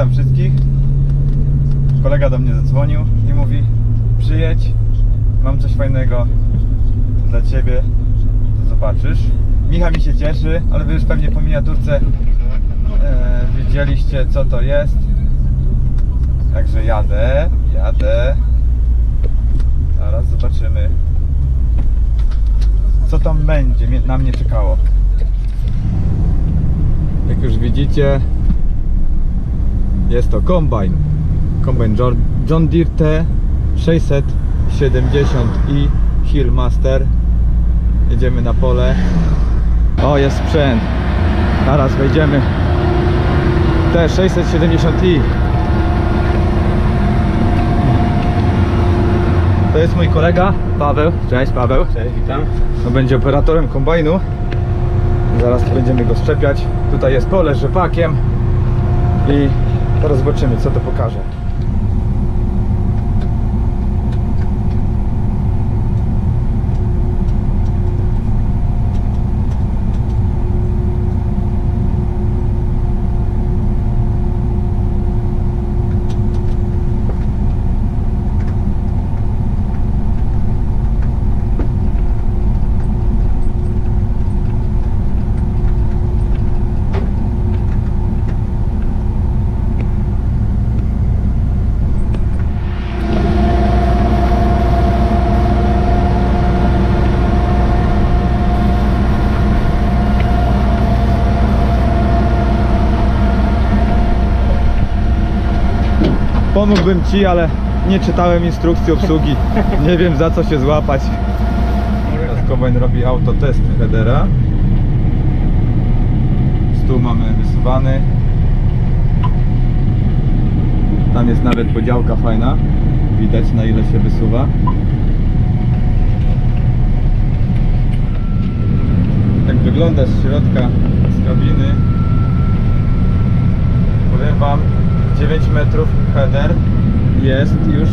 witam wszystkich. Kolega do mnie zadzwonił i mówi przyjedź, mam coś fajnego dla Ciebie, zobaczysz. Micha mi się cieszy, ale Wy już pewnie po miniaturce e, widzieliście co to jest. Także jadę, jadę. Zaraz zobaczymy co tam będzie, na mnie czekało. Jak już widzicie, jest to kombajn. Kombajn John- Deere T 670i Hillmaster. Jedziemy na pole. O, jest sprzęt. Zaraz wejdziemy. T 670i. To jest mój kolega Paweł. Cześć Paweł. Cześć, witam. No będzie operatorem kombajnu. Zaraz będziemy go szczepiać. Tutaj jest pole z rzepakiem. I teraz zobaczymy co to pokaże. Pomógłbym ci, ale nie czytałem instrukcji obsługi. Nie wiem za co się złapać. Teraz kombajn robi autotest headera. Stół mamy wysuwany. Tam jest nawet podziałka fajna. Widać na ile się wysuwa. Tak wygląda z środka z kabiny. Powiem wam 9 metrów header jest już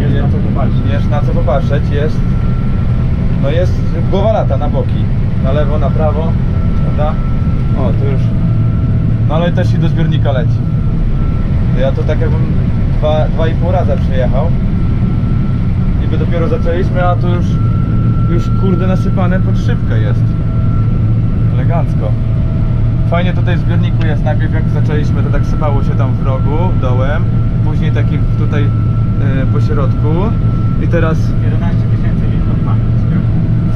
Jest na co popatrzeć. jest na co popatrzeć jest no jest głowa lata na boki. Na lewo, na prawo prawda? o tu już no ale też i do zbiornika leci. Ja to tak jakbym dwa, dwa i pół raza przyjechał. Niby dopiero zaczęliśmy a tu już już kurde nasypane pod szybkę jest. Elegancko Fajnie tutaj w zbiorniku jest, najpierw jak zaczęliśmy to tak sypało się tam w rogu, dołem, później taki tutaj e, po środku i teraz 11 tysięcy litrów mamy.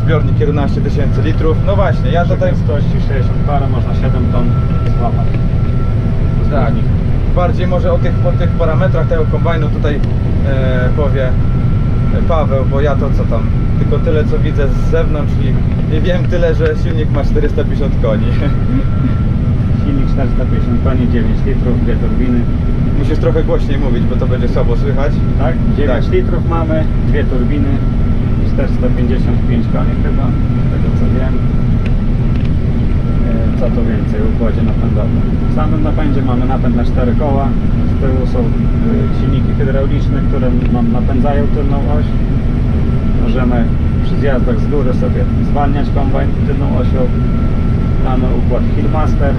zbiornik 11 tysięcy litrów. No właśnie, ja tutaj Gęstości 60 parę, można 7 ton złapać. tak, bardziej może o tych, o tych parametrach tego kombajnu tutaj e, powie Paweł, bo ja to co tam, tylko tyle co widzę z zewnątrz i, i wiem tyle, że silnik ma 450 koni. Silnik 450 koni, 9 litrów, dwie turbiny. Musisz trochę głośniej mówić, bo to będzie słabo słychać. Tak? 9 Tak. litrów mamy, dwie turbiny i 455 koni chyba, z tego co wiem. E, Co tu więcej w układzie napędowym? W samym napędzie mamy napęd na 4 koła, z tyłu są e, silniki hydrauliczne, które nam napędzają tylną oś. Możemy przy zjazdach z góry sobie zwalniać kombajn tylną osią. Mamy układ Hillmaster.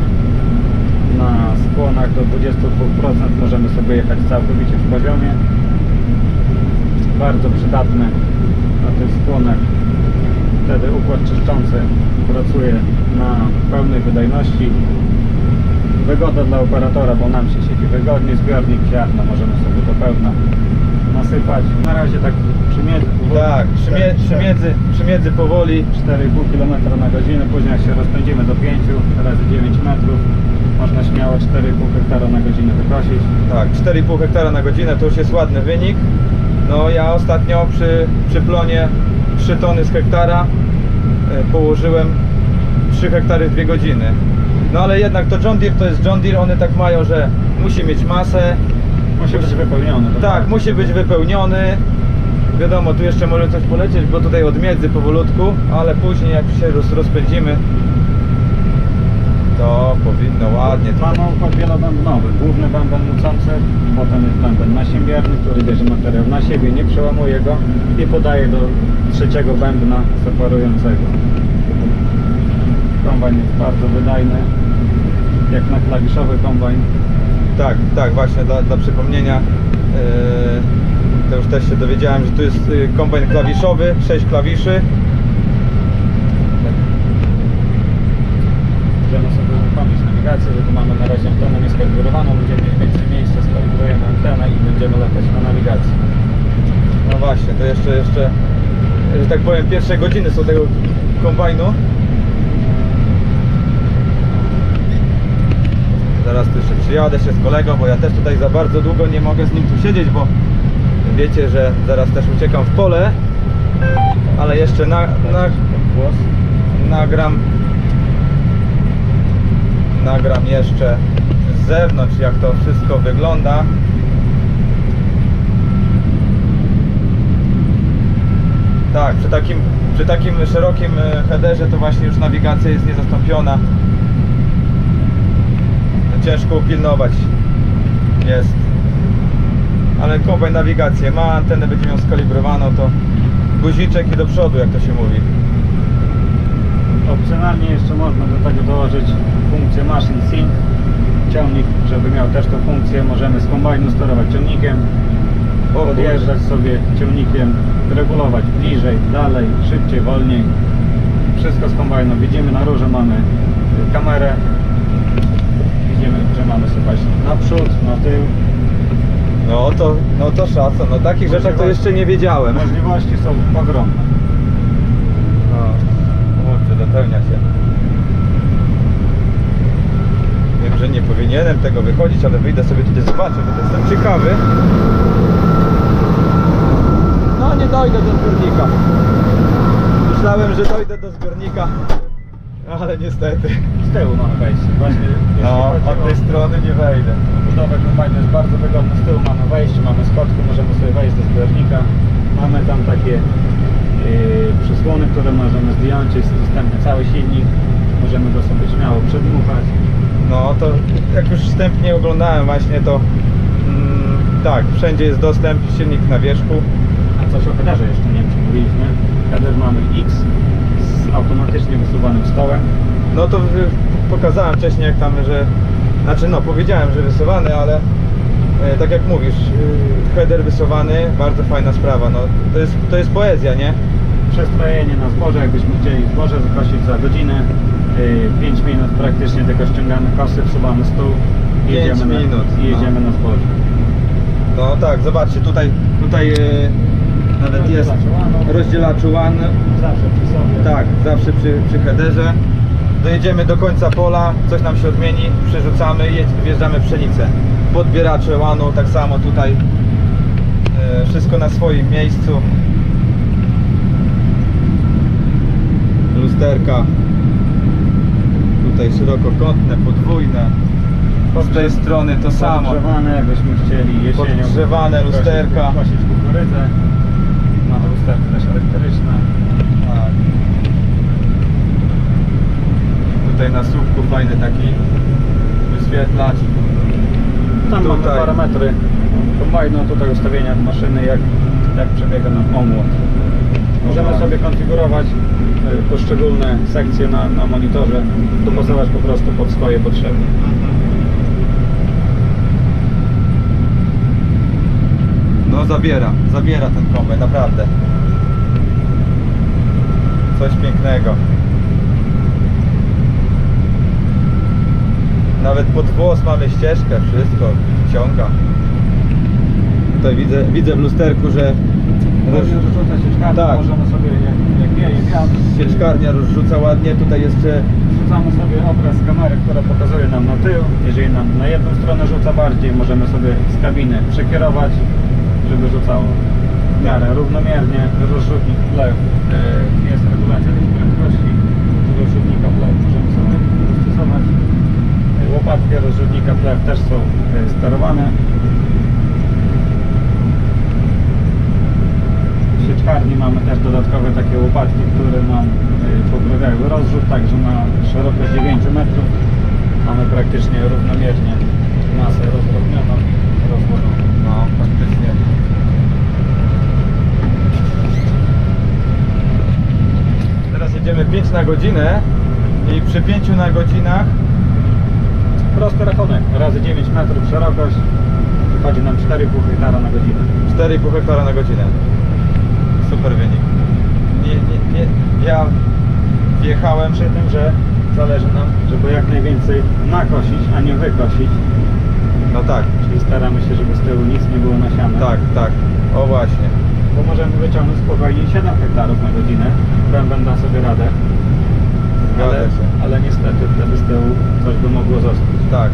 Na skłonach do 22% możemy sobie jechać całkowicie w poziomie. Bardzo przydatne na tych skłonach. Wtedy układ czyszczący pracuje na pełnej wydajności. Wygoda dla operatora, bo nam się siedzi wygodnie, zbiornik ziarna możemy sobie do pełna nasypać. Na razie tak przymiędzy, Tak, przymie, przymiędzy, przymiędzy powoli. 4,5 km na godzinę, później jak się rozpędzimy do 5 razy 9 metrów, można śmiało 4,5 hektara na godzinę wykosić. Tak, 4,5 hektara na godzinę to już jest ładny wynik. No ja ostatnio przy, przy plonie 3 tony z hektara e, położyłem 3 hektary w 2 godziny. No ale jednak to John Deere to jest John Deere, one tak mają, że musi mieć masę. Musi być wypełniony. Tak, dokładnie. musi być wypełniony. Wiadomo, tu jeszcze może coś polecieć, bo tutaj od miedzy powolutku, ale później jak się roz, rozpędzimy, to powinno ładnie. Mamy układ wielobębnowy. Główny bęben nucący, potem jest bęben nasienbierny, który bierze materiał na siebie, nie przełamuje go i podaje do trzeciego bębna separującego. Kombajn jest bardzo wydajny, jak na klawiszowy kombajn. Tak, tak, właśnie dla, dla przypomnienia. Yy, to już też się dowiedziałem, że tu jest yy, kombajn klawiszowy, 6 klawiszy. Możemy sobie uruchomić nawigację, że tu mamy na razie antenę nieskalibrowaną, będziemy mieć więcej miejsca, skalibrujemy antenę i będziemy latać na nawigacji. No właśnie, to jeszcze, jeszcze, że tak powiem, pierwsze godziny są tego kombajnu. Zaraz tu jeszcze przyjadę się z kolegą, bo ja też tutaj za bardzo długo nie mogę z nim tu siedzieć, bo wiecie, że zaraz też uciekam w pole. Ale jeszcze na, na, nagram nagram jeszcze z zewnątrz jak to wszystko wygląda. Tak przy takim przy takim szerokim e, headerze to właśnie już nawigacja jest niezastąpiona. Ciężko upilnować jest. Ale kombajn nawigację ma antenę będzie miał skalibrowaną to guziczek i do przodu jak to się mówi Opcjonalnie jeszcze można do tego dołożyć funkcję Machine Sync. Ciągnik, żeby miał też tą funkcję, możemy z kombajnu sterować ciągnikiem, podjeżdżać sobie ciągnikiem, regulować bliżej, dalej, szybciej, wolniej. Wszystko z kombajnu. Widzimy na róże mamy kamerę. Widzimy, że mamy właśnie naprzód, na tył. No to, no to szacun, no takich rzeczach to jeszcze nie wiedziałem. Możliwości są ogromne. Dopełnia się. Wiem, że nie powinienem tego wychodzić, ale wyjdę sobie tutaj zobaczę, bo to jestem ciekawy. No nie dojdę do zbiornika. Myślałem, że dojdę do zbiornika, ale niestety. Z tyłu mamy wejście. Właśnie No, od o- tej strony nie wejdę. Budowę kombajnu jest bardzo wygodna. Z tyłu mamy wejście, mamy schodku, możemy sobie wejść do zbiornika. Mamy tam takie przysłony, które możemy zdjąć. Jest dostępny cały silnik. Możemy go sobie śmiało przedmuchać. No to jak już wstępnie oglądałem właśnie to mm, tak, wszędzie jest dostęp, silnik na wierzchu. A coś o headerze jeszcze nie wiem, czy mówiliśmy. Header mamy X z automatycznie wysuwanym stołem. No to y, pokazałem wcześniej jak tam, że znaczy no powiedziałem, że rysowany, ale tak jak mówisz, y, header rysowany, bardzo fajna sprawa. No to jest, to jest poezja, nie? Przestrojenie na zboże, jakbyśmy chcieli zboże wykosić za godzinę. 5 minut praktycznie tylko ściągamy kosy, wsuwamy stół i jedziemy, na, minut, i jedziemy no. na zboże. No tak, zobaczcie, tutaj tutaj e, nawet jest rozdzielacz łan. Zawsze przy sobie. Tak, zawsze przy, przy headerze. Dojedziemy do końca pola, coś nam się odmieni, przerzucamy i wjeżdżamy w pszenicę. Podbieracze łanu, tak samo tutaj e, wszystko na swoim miejscu. Lusterka. Tutaj szerokokątne, podwójne. Z tej strony to samo. Podgrzewane, jakbyśmy chcieli jesienią. Podgrzewane lusterka. Kosić kukurydzę. Mamy lusterki też elektryczne. Tak. Tutaj na słupku fajny taki wyświetlacz. Tam mamy Tutaj. parametry kombajnu, tutaj ustawienia maszyny, jak, jak przebiega nam omłot. Możemy sobie konfigurować y, poszczególne sekcje na, na monitorze, dopasować po prostu pod swoje potrzeby. No zabiera, zabiera ten kombajn, naprawdę. Coś pięknego. Nawet pod włos mamy ścieżkę, wszystko ciąga. Tutaj widzę, widzę w lusterku, że sieczkarnię, Tak. możemy sobie, jak, jak wieje wiatr, sieczkarnia rozrzuca ładnie. Tutaj jeszcze Wrzucamy sobie obraz z kamery, która pokazuje nam na tył. Jeżeli nam na jedną stronę rzuca bardziej, możemy sobie z kabiny przekierować, żeby rzucało w miarę równomiernie. Rozrzutnik wlew, e, jest regulacja tej prędkości rozrzutnika wlew. Możemy sobie dostosować. E, Łopatki rozrzutnika wlew też są e, sterowane. W sieczkarni mamy też dodatkowe takie łopatki, które nam y, poprawiają rozrzut, także na szerokość 9 metrów mamy praktycznie równomiernie masę rozdrobnioną, rozłożoną. No, faktycznie. Teraz jedziemy 5 na godzinę i przy 5 na godzinach prosty rachunek. Razy 9 metrów szerokość. Wychodzi nam 4,5 hektara na godzinę. 4,5 hektara na godzinę. Super wynik. Nie, nie, nie, ja wjechałem Przy tym, że zależy nam, żeby jak najwięcej nakosić, a nie wykosić. No tak, Czyli staramy się, żeby z tyłu nic nie było nasiane. tak, tak. O właśnie. Bo możemy wyciągnąć spokojnie 7 hektarów na godzinę. Da sobie radę. Zgadza Ale, się. ale niestety wtedy z tyłu coś by mogło zostać. Tak.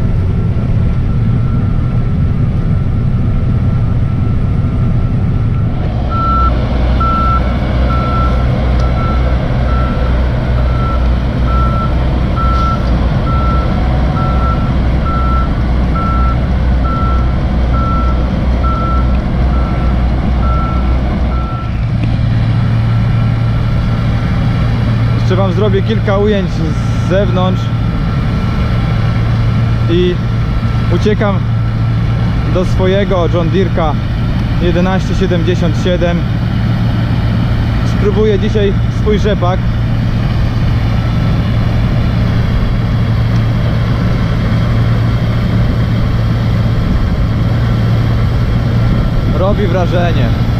Wam zrobię kilka ujęć z zewnątrz i uciekam do swojego John Deere'ka 1177 spróbuję dzisiaj swój rzepak. Robi wrażenie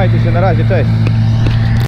Тримайтеся наразі, честь.